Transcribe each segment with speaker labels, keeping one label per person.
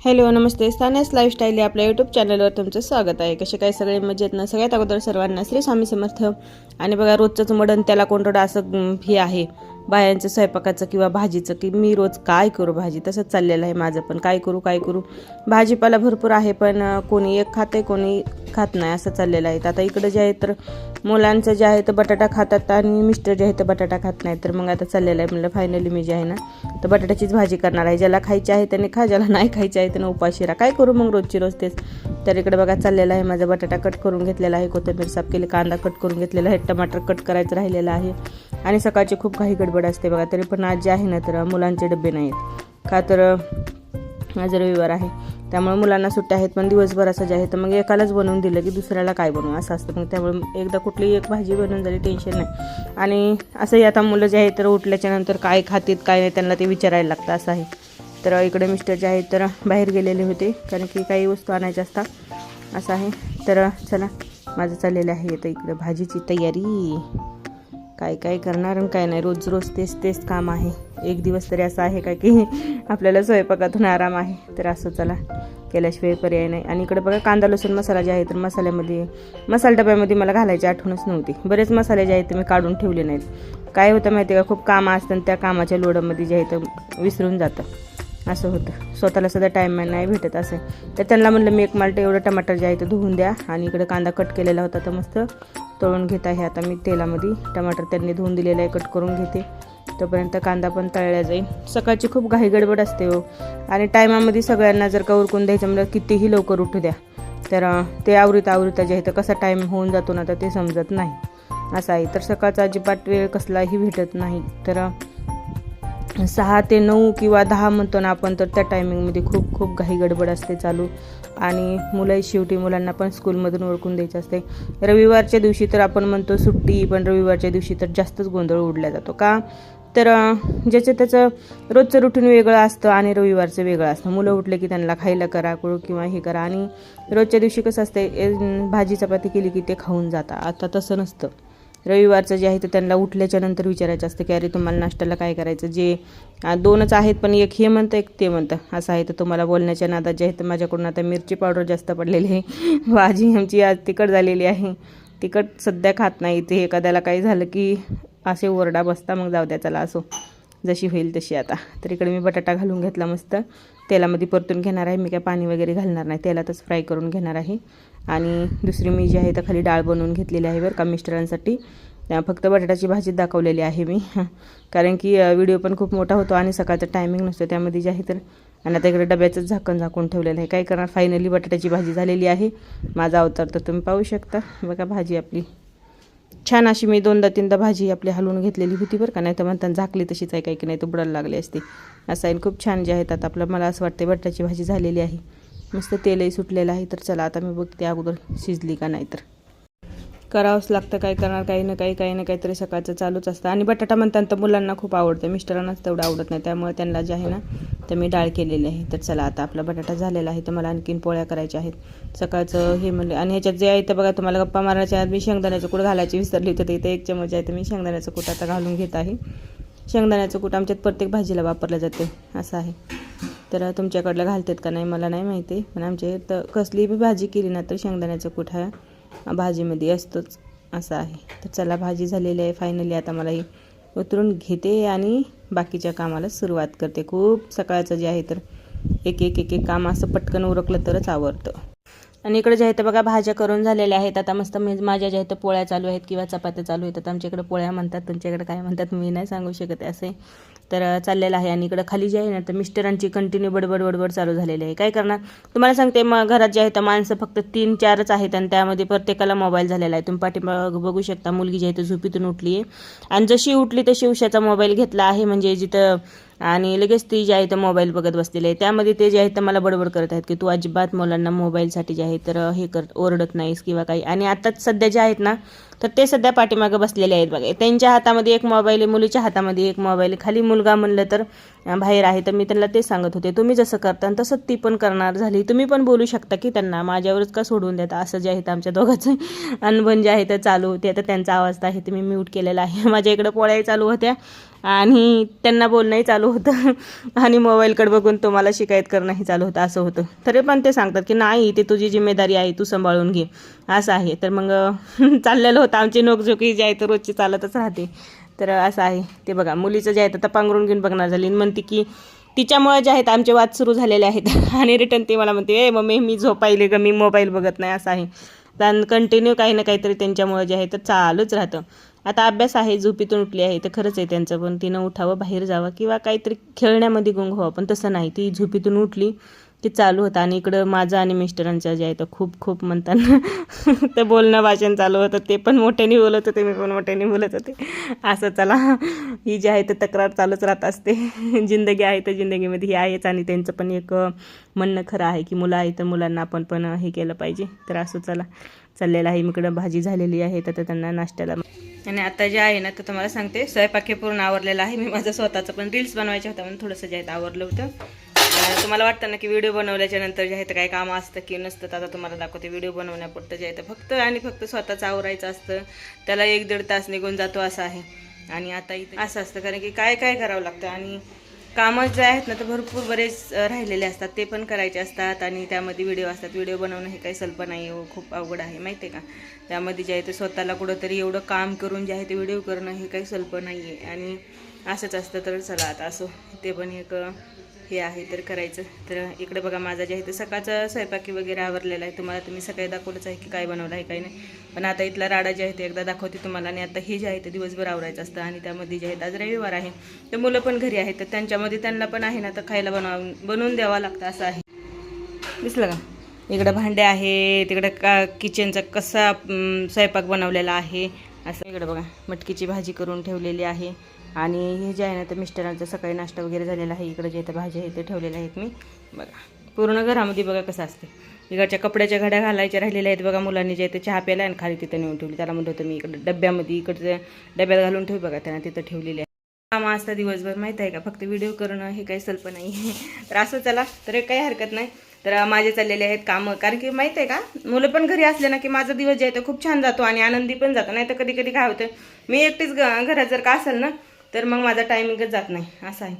Speaker 1: Hello नमस्ते. स्थानेस lifestyle या आपल्या YouTube चॅनलवर तुमचं स्वागत आहे. कसे काय सगळे मजेत ना? सगळ्यात अगोदर सर्वांना श्री स्वामी समर्थ. आणि बघा रोजचंच मडण त्याला कोणतं असं हे आहे. बायांचं स्वयंपाकाचं किंवा भाजीचं की मी रोज काय करू भाजी? तसंच चाललेलं आहे माझं पण. काय करू काय करू? भाजीपाला भरपूर आहे पण कोणी एक खाते कोणी खात नाही असं चाललेलं आहे. आता इकडं जे आहे तर मुलांचं जे आहे तर बटाटा खातात आणि मिस्टर जे आहे तर बटाटा खात नाही तर मग आता चाललेलं आहे म्हणलं फायनली मी जे आहे ना तर बटाट्याचीच भाजी करणार आहे. ज्याला खायची आहे त्याने खा ज्याला नाही खायची आहे त्यांना उपाशिरा काय करू मग रोजची रोज तेच? तर इकडे बघा चाललेलं आहे. माझा बटाटा कट करून घेतलेला आहे. कोथिंबीर साफ केली कांदा कट करून घेतलेला आहे. टमाटर कट करायचं राहिलेलं आहे. आणि सकाळची खूप काही गडबड असते बघा. तरी पण आज जे आहे ना तर मुलांचे डबे नाही आहेत का तर आज रविवार आहे. त्यामुळे मुलांना सुट्ट्या आहेत पण दिवसभर असं जे आहे तर मग एकालाच बनवून दिलं की दुसऱ्याला काय बनवू असं असतं. मग त्यामुळे एकदा कुठली एक भाजी बनवून झाली टेन्शन नाही. आणि असंही आता मुलं जे आहे तर उठल्याच्या नंतर काय खातीत काय नाही त्यांना ते विचारायला लागतं असं आहे. तर इकडे मिस्टर जे आहेत तर बाहेर गेलेले होते कारण की काही वस्तू आणायच्या असतात असं आहे. तर चला माझं चाललेलं आहे तर इकडे भाजीची तयारी. काय काय करणार आणि काय नाही रोज रोज तेच तेच काम आहे. एक दिवस तरी असं आहे का की आपल्याला स्वयंपाकातून आराम आहे. तर असं चला. केल्याशिवाय पर्याय नाही. आणि इकडे बघा कांदा लसूण मसाला जे आहे तर मसाल्यामध्ये मसाला डब्यामध्ये मला घालायची आठवणच नव्हती. बरेच मसाले जे आहेत ते मी काढून ठेवले नाहीत. काय होतं माहिती आहे का? खूप कामं असतं आणि त्या कामाच्या लोडामध्ये जे आहे तर विसरून जातं. असं होतं. स्वतःला सुद्धा टाईम नाही भेटत असं. तर त्यांना म्हणलं मी एक माल्ट एवढं टमाटर जे आहे ते धुवून द्या. आणि इकडे कांदा कट केलेला होता तर मस्त तळून घेत आहे. आता मी तेलामध्ये टमाटर त्यांनी धुवून दिलेलं आहे कट करून घेते. तोपर्यंत कांदा पण तळला जाईल. सकाळची खूप घाई गडबड असते हो. आणि टायमामध्ये सगळ्यांना जर का उरकून द्यायचं म्हणजे कितीही लवकर उठू द्या. तर ते आवृत्ता आवृत्ता जे आहे तर कसा टाईम होऊन जातो ना तर ते समजत नाही. असं आहे. तर सकाळचा अजिबात वेळ कसलाही भेटत नाही. तर सहा ते नऊ किंवा दहा म्हणतो ना आपण तर त्या टायमिंगमध्ये खूप खूप घाई गडबड असते चालू. आणि मुलं शेवटी मुलांना पण स्कूलमधून ओळखून द्यायचं असते. रविवारच्या दिवशी तर आपण म्हणतो सुट्टी पण रविवारच्या दिवशी तर जास्तच गोंधळ उडला जातो. का? तर ज्याचं त्याचं रोजचं रुटीन वेगळं असतं आणि रविवारचं वेगळं असतं. मुलं उठले की त्यांना खायला करा कुळू किंवा हे करा. आणि रोजच्या दिवशी कसं असतं भाजी चपाती केली की ते खाऊन जातात आता तसं नसतं. रविवारचं जे आहे ते त्यांना उठल्याच्या नंतर विचारायचं असतं की अरे तुम्हाला नाश्त्याला काय करायचं? जे दोनच आहेत पण एक हे म्हणतं एक ते म्हणतं. असं आहे. तर तुम्हाला बोलण्याच्या नादात जे आहे तर माझ्याकडून आता मिरची पावडर जास्त पडलेली आहे. भाजी आमची आज तिखट झालेली आहे. तिखट सध्या खात नाही. ते एखाद्याला काही झालं की असे ओरडा बसता मग जाऊ द्या चला असो. जशी होईल तशी आता. तर इकडे मी बटाटा घालून घेतला मस्त. तेलामध्ये परतून घेणार आहे. मी काय पाणी वगैरे घालणार नाही. तेलातच फ्राय करून घेणार आहे. आणि दुसरी मी जी आहे तर खाली डाळ बनवून घेतलेली आहे बरं का मिस्टरांसाठी. फक्त बटाट्याची भाजी दाखवलेली आहे मी. कारण की व्हिडिओ पण खूप मोठा होतो आणि सकाळचा टायमिंग नसतो त्यामध्ये जे आहे तर आणि आता इकडे डब्याचं झाकण झाकून ठेवलेलं आहे. काय करणार? फायनली बटाट्याची भाजी झालेली आहे. माझा अवतार तर तुम्ही पाहू शकता. बघा भाजी आपली. छान अशी मी दोनदा तीनदा भाजी आपली हलवून घेतलेली होती बरं का. नाही तर म्हणताना झाकली तशीच आहे काही की नाही तर बुडायला लागली असते. असं आहे खूप छान जे आहेत आता आपलं मला असं वाटतं बटाट्याची भाजी झालेली आहे. मस्त तेलही सुटलेलं आहे तर चला आता मी बघते अगोदर शिजली का नाही तर. करावंच लागतं काय करणार काही ना काही काही ना काहीतरी सकाळचं चालूच असतं. आणि बटाटा म्हणतात तर मुलांना खूप आवडतं. मिस्टरांनाच तेवढं आवडत नाही. त्यामुळे त्यांना जे आहे ना तर मी डाळ केलेली आहे. तर चला आता आपला बटाटा झालेला आहे. तर मला आणखीन पोळ्या करायच्या आहेत. सकाळचं हे म्हणले आणि ह्याच्यात जे आहे तर बघा तुम्हाला गप्पा मारण्याच्या आत मी शेंगदाण्याचं कूट घालायची विसरली होती. तर इथे एक चमच आहे तर मी शेंगदाण्याचं कूट आता घालून घेत आहे. शेंगदाण्याचं कूट आमच्यात प्रत्येक भाजीला वापरलं जाते. असं आहे. तर तुमच्याकडलं घालतात का नाही मला नाही माहिती. पण आमच्या इथं कसली बी भाजी केली ना तर शेंगदाण्याचं कूट हा भाजीमध्ये असतोच असं आहे. तर चला भाजी झालेली आहे फायनली आता मला ही उतरून घेते आणि बाकीच्या कामाला सुरुवात करते. खूप सकाळचं जे आहे तर एक एक एक एक काम असं पटकन उरकलं तरच आवडतं. आणि इकडे जे आहे तर बघा भाज्या करून झालेल्या आहेत. आता मस्त मी माझ्या ज्या आहेत पोळ्या चालू आहेत किंवा चपात्या चालू आहेत. आता आमच्याकडे पोळ्या म्हणतात तुमच्याकडे काय म्हणतात मी नाही सांगू शकत असे. तर चाललेलं आहे. आणि इकडं खाली जे आहे ना तर मिस्टरांची कंटिन्यू बडबड बडबड चालू झालेली आहे. काय करणार? तुम्हाला सांगते मग घरात जे आहे तर माणसं फक्त तीन चारच आहेत आणि त्यामध्ये प्रत्येकाला मोबाईल झालेला आहे. तुम्ही पाठीमाग बघू शकता मुलगी जी आहे तर झोपीतून उठली आहे. आणि जशी उठली तशी उशाचा मोबाईल घेतला आहे. म्हणजे जिथं आणि लगेच ती जी आहे तर मोबाईल बघत बसलेली आहे. त्यामध्ये ते जे आहे तर मला बडबड करत आहेत की तू अजिबात मुलांना मोबाईलसाठी जे आहे तर हे कर ओरडत नाहीस किंवा काही. आणि आताच सध्या जे आहेत ना तर ते सध्या पाठीमागं बसलेले आहेत बघा. त्यांच्या हातामध्ये एक मोबाईल आहे मुलीच्या हातामध्ये एक मोबाईल आहे. खाली मुलगा म्हणलं तर बाहेर आहे. तर मी त्यांना ते सांगत होते तुम्ही जसं करता तसं ती पण करणार झाली. तुम्ही पण बोलू शकता की त्यांना माझ्यावरच का सोडून देता? असं जे आहे आमच्या दोघांचं अनबन जे आहे ते चालू होते. आता त्यांचा आवाज तर आहे ते मी म्यूट केलेला आहे. माझ्या इकडं पोळ्याही चालू होत्या आणि त्यांना बोलणंही चालू होतं. आणि मोबाईलकडे बघून तुम्हाला शिकायत करणंही चालू होतं. असं होतं. तरी पण ते सांगतात की नाही ते तुझी जिम्मेदारी आहे तू सांभाळून घे. असं आहे. तर मग चाललेलं होतं आमची नोकझोकी जी आहे तर रोजची चालतच राहते. तर असं आहे. ते बघा मुलीचं जे आहे तर पांघरून घेऊन बघणार झाली. म्हणते की तिच्यामुळे जे आहेत आमचे वाद सुरू झालेले आहेत. आणि रिटर्न ते मला म्हणते ए मम्मी मी झोपायले ग मी मोबाईल बघत नाही असं आहे. कारण कंटिन्यू काही ना काहीतरी त्यांच्यामुळे जे आहे तर चालूच राहतं. आता अभ्यास आहे झोपीतून उठली आहे तर खरंच आहे त्यांचं. पण तिनं उठावं बाहेर जावं किंवा काहीतरी खेळण्यामध्ये गुंग व्हावं. पण तसं नाही. ती झोपीतून उठली की चालू होतं. आणि इकडं माझं आणि मिस्टरांचं जे आहे तर खूप खूप म्हणताना तर बोलणं भाषण चालू होतं. ते पण मोठ्याने बोलत होते मी पण मोठ्याने बोलत होते. असं चला ही जी आहे तर तक्रार चालूच राहत असते. जिंदगी आहे तर जिंदगीमध्ये ही आहेच आणि त्यांचं पण एक म्हणणं खरं आहे की मुलं आहे तर मुलांना आपण पण हे केलं पाहिजे. तर असं चला चाललेलं आहे. इकडं भाजी झालेली आहे तर त्यांना नाश्त्याला आणि आता जे आहे ना तर तुम्हाला सांगते स्वयंपाक हे पूर्ण आवरलेलं आहे. मी माझं स्वतःचं पण रील्स बनवायच्या होत्या म्हणून थोडंसं जे आहे आवरलं होतं. तुम्हाला वाटतं ना की व्हिडिओ बनवल्याच्या नंतर जे आहे तर काही कामं असतं की नसतं तर आता तुम्हाला दाखवते व्हिडिओ बनवण्यापुरतं जे आहे तर फक्त आणि फक्त स्वतःचं आवरायचं असतं. त्याला एक दीड तास निघून जातो असं आहे. आणि आता इथं असं असतं कारण की काय काय करावं लागतं? आणि कामं जे आहेत ना तर भरपूर बरेच राहिलेले असतात. ते पण करायचे असतात आणि त्यामध्ये व्हिडिओ असतात. व्हिडिओ बनवणं हे काही सल्प नाही हो खूप अवघड आहे माहिती आहे का? त्यामध्ये जे आहे ते स्वतःला कुठंतरी एवढं काम करून जे आहे ते व्हिडिओ करणं हे काही सल्प नाही आहे आणि असंच असतं तर चला आता असो. ते पण एक हे आहे तर करायचं. तर इकडे बघा माझा जे आहे ते सकाळचा स्वयंपाकी वगैरे आवरलेला आहे. तुम्हाला तुम्ही सकाळी दाखवलंच आहे की काय बनवलं आहे काही नाही. पण आता इथला राडा जे आहे ते एकदा दाखवते तुम्हाला. आणि आता हे जे आहे ते दिवसभर आवरायचं असतं. आणि त्यामध्ये जे आहेत आज रविवार आहे. तर मुलं पण घरी आहेत. तर त्यांच्यामध्ये त्यांना पण आहे ना तर खायला बनवून बनवून द्यावं लागतं असं आहे. दिसलं का? इकडं भांडे आहे तिकडं का किचनचा कसा स्वयंपाक बनवलेला आहे. असं इकडं बघा मटकीची भाजी करून ठेवलेली आहे. आणि हे जे आहे ना तर मिस्टरांचा सकाळी नाश्ता वगैरे झालेला आहे. इकडं जे तर भाज्या आहे ते ठेवलेल्या आहेत मी. बघा पूर्ण घरामध्ये बघा कसं असते. इकडच्या कपड्याच्या घड्या घालायच्या राहिलेल्या आहेत बघा मुलांनी जे आहे ते चहा प्यायला आणि खाली तिथं नेऊन ठेवली. त्याला म्हणत होतं मी इकडं डब्यामध्ये इकडचं डब्यात घालून ठेव बघा त्यांना तिथं ठेवलेली आहे. कामं असतं दिवसभर माहीत आहे का? फक्त व्हिडिओ करणं हे काही सल्प नाही. तर असं चला तर एक काही हरकत नाही. तर माझे चाललेले आहेत कामं. कारण की माहीत आहे का मुलं पण घरी असले ना की माझा दिवस जे आहे तो खूप छान जातो आणि आनंदी पण जातो. नाही तर कधी कधी काय होतं मी एकटीच ग- घरात जर का असेल ना तर मग माझा टायमिंगच जात नाही. असं आहे.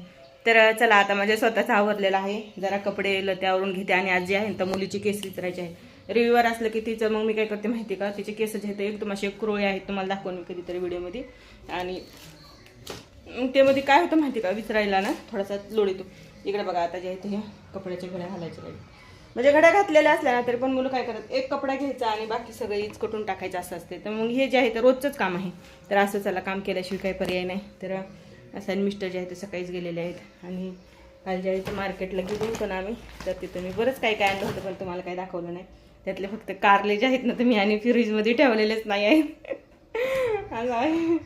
Speaker 1: तर चला आता माझ्या स्वतःचा आवरलेला आहे. जरा कपडे लत्यावरून घेते आणि आज जे आहे. तर मुलीची केस विचारायची आहे. रविवार असलं की तिचं मग मी काय करते माहिती का? तिचे केस जे आहेत ते एकदम असे क्रोळे आहेत. तुम्हाला दाखवून मी कधीतरी व्हिडिओमध्ये. आणि मग ते मध्ये काय होतं माहिती का? विचारायला ना थोडासा लोड येतो. इकडे बघा आता जे आहे ते हे कपड्याच्या घड्या घालायच्या राहिले म्हणजे घड्या घातलेल्या असल्या ना तरी पण मुलं काय करतात? एक कपडा घ्यायचा आणि बाकी सगळं इचकटून टाकायचं असं असते. तर मग हे जे आहे तर रोजचंच काम आहे. तर असं चला काम केल्याशिवाय काही पर्याय नाही. तर असं आणि मिस्टर जे आहे ते सकाळीच गेलेले आहेत. आणि काल जे आहे ते मार्केटला गेलो होतो ना आम्ही तर तिथं मी बरंच काही काय आणलं होतं पण तुम्हाला काही दाखवलं नाही. त्यातले फक्त कारले जे आहेत ना तर मी आणि फ्रीजमध्ये ठेवलेलेच नाही आहेत. असं आहे.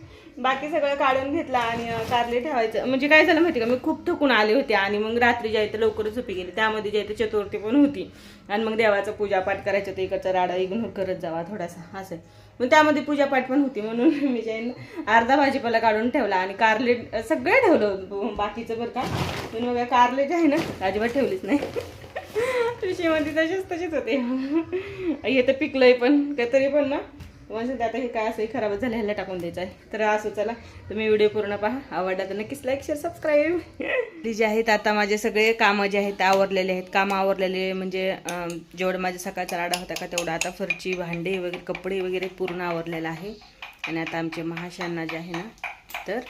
Speaker 1: बाकी सगळं काढून घेतलं आणि कारले ठेवायचं. म्हणजे काय झालं माहिती का? मी खूप थकून आले होते आणि मग रात्री जायचं लवकर झोपी गेली. त्यामध्ये जायचं चतुर्थी पण होती. आणि मग देवाचं पूजापाठ करायचं होतं. इकडचा राडा इग्नोर करत जावा थोडासा. असं मग त्यामध्ये पूजापाठ पण होती. म्हणून मी जाईन अर्धा भाजीपाला काढून ठेवला आणि कारले सगळं ठेवलं बाकीचं बरं का? पण मग कारले जे आहे ना अजिबात ठेवलीच नाही. पिशवीमध्ये तसेच तसेच होते. हे तर पिकलंय पण. काहीतरी तरी पण ना. म्हणजे आता हे काय असं खराब झालं ह्याला टाकून द्यायचं आहे तर असं चला तुम्ही व्हिडिओ पूर्ण पहा. आवडला तर नक्कीच लाईक शेअर सबस्क्राईब जे आहेत आता माझे सगळे कामं जे आहेत ते आवरलेले आहेत. कामं आवरलेले म्हणजे जेवढं माझ्या सकाळचा राडा होता का तेवढा आता फरची भांडे वगैरे कपडे वगैरे पूर्ण आवरलेलं आहे. आणि आता आमचे महाशांना जे आहे ना तर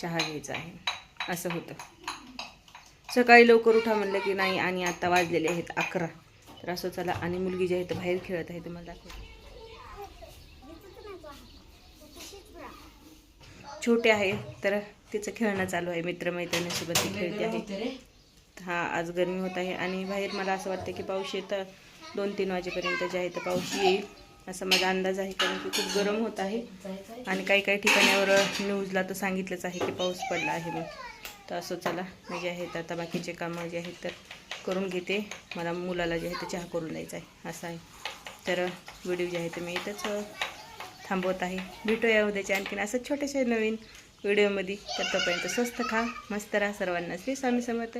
Speaker 1: चहा घ्यायचा आहे. असं होतं. सकाळी लवकर उठा म्हणलं की नाही आणि आता वाजलेले आहेत अकरा. तर असं चला आणि मुलगी जी आहे तर बाहेर खेळत आहे तुम्हाला दाखवते. छोटे आहे तर तिचं खेळणं चालू आहे. मित्रमैत्रिणीसोबत ती खेळते आहे. हा आज गरमी होत आहे आणि बाहेर मला असं वाटतं की पाऊस येतं दोन तीन वाजेपर्यंत जे आहे तर पाऊस येईल असा माझा अंदाज आहे. कारण की खूप गरम होत आहे आणि काही काही ठिकाणावर न्यूजला तर सांगितलंच आहे की पाऊस पडला आहे मग तर असं चला मी जे आहेत आता बाकीचे कामं जे आहेत तर करून घेते. मला मुलाला जे आहे ते चहा करून द्यायचा आहे असं आहे. तर व्हिडिओ जे आहे ते मी इथंच थांबवत आहे. भेटूया उद्याच्या आणखीन असं छोट्याशा नवीन व्हिडिओमध्ये. तर तोपर्यंत स्वस्त खा मस्त राहा. सर्वांना श्री स्वामी समर्थ.